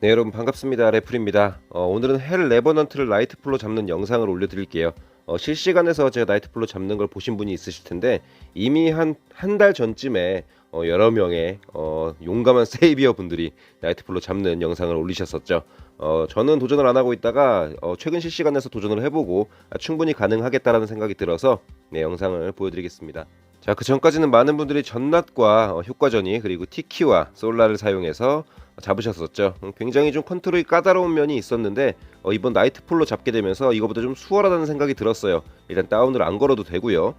네 여러분 반갑습니다. 레플입니다. 어, 오늘은 헬 레버넌트를 나이트 풀로 잡는 영상을 올려드릴게요. 어, 실시간에서 제가 나이트 풀로 잡는 걸 보신 분이 있으실 텐데 이미 한 한 달 전쯤에 어, 여러 명의 어, 용감한 세이비어 분들이 나이트 풀로 잡는 영상을 올리셨었죠 어, 저는 도전을 안 하고 있다가 어, 최근 실시간에서 도전을 해보고 아, 충분히 가능하겠다라는 생각이 들어서 네, 영상을 보여드리겠습니다 자, 그 전까지는 많은 분들이 전낫과 어, 효과전이 그리고 티키와 솔라를 사용해서 잡으셨었죠. 음, 굉장히 좀 컨트롤이 까다로운 면이 있었는데 어, 이번 나이트폴로 잡게 되면서 이거보다 좀 수월하다는 생각이 들었어요. 일단 다운을 안 걸어도 되고요.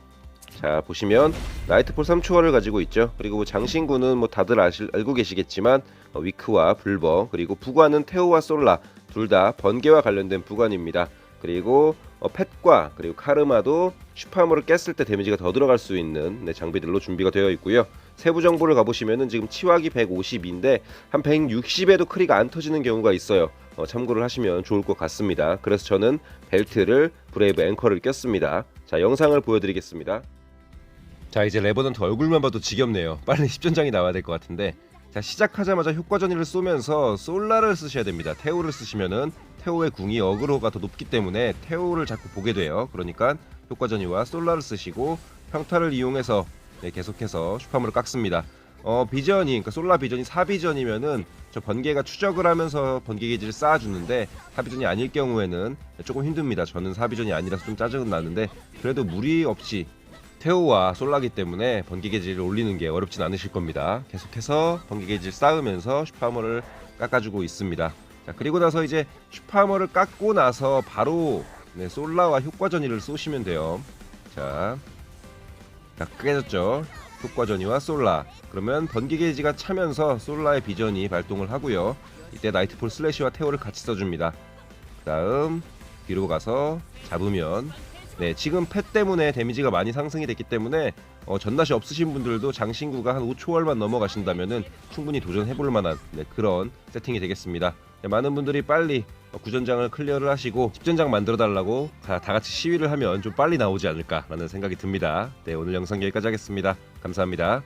자 보시면 나이트폴 3초월을 가지고 있죠. 그리고 뭐 장신구는 뭐 다들 아실, 알고 계시겠지만 어, 위크와 불버 그리고 부관은 테오와 솔라 둘 다 번개와 관련된 부관입니다. 그리고 어, 펫과 그리고 카르마도 슈퍼하머를 깼을 때 데미지가 더 들어갈 수 있는 네, 장비들로 준비가 되어 있고요. 세부 정보를 가보시면은 지금 치wak이 150인데 한 160에도 크리가 안 터지는 경우가 있어요. 어, 참고를 하시면 좋을 것 같습니다. 그래서 저는 벨트를 브레이브 앵커를 꼈습니다. 자 영상을 보여드리겠습니다. 자 이제 레버넌트 얼굴만 봐도 지겹네요. 빨리 10전장이 나와야 될 것 같은데 자 시작하자마자 효과전이를 쏘면서 솔라를 쓰셔야 됩니다. 테오를 쓰시면은 테오의 궁이 어그로가 더 높기 때문에 테오를 자꾸 보게 돼요. 그러니까 효과전이와 솔라를 쓰시고 평타를 이용해서 네, 계속해서 슈퍼물을 깎습니다. 어 비전이 그러니까 솔라 비전이 4비전이면은 저 번개가 추적을 하면서 번개 게이지를 쌓아주는데 4비전이 아닐 경우에는 조금 힘듭니다. 저는 4비전이 아니라서 좀 짜증은 나는데 그래도 무리 없이 테오와 솔라기 때문에 번개 게이지를 올리는 게 어렵진 않으실 겁니다. 계속해서 번개 게이지를 쌓으면서 슈퍼머를 깎아주고 있습니다. 자 그리고 나서 이제 슈퍼머를 깎고 나서 바로 네, 솔라와 효과전이를 쏘시면 돼요. 자, 자 깨졌죠. 효과전이와 솔라. 그러면 번개 게이지가 차면서 솔라의 비전이 발동을 하고요. 이때 나이트폴 슬래시와 테오를 같이 써줍니다. 다음 뒤로 가서 잡으면 네 지금 펫 때문에 데미지가 많이 상승이 됐기 때문에 어, 전낫이 없으신 분들도 장신구가 한 5초월만 넘어가신다면은 충분히 도전해볼 만한 네, 그런 세팅이 되겠습니다. 네, 많은 분들이 빨리 어, 구전장을 클리어를 하시고 10전장 만들어 달라고 다, 다 같이 시위를 하면 좀 빨리 나오지 않을까라는 생각이 듭니다. 네 오늘 영상 여기까지 하겠습니다. 감사합니다.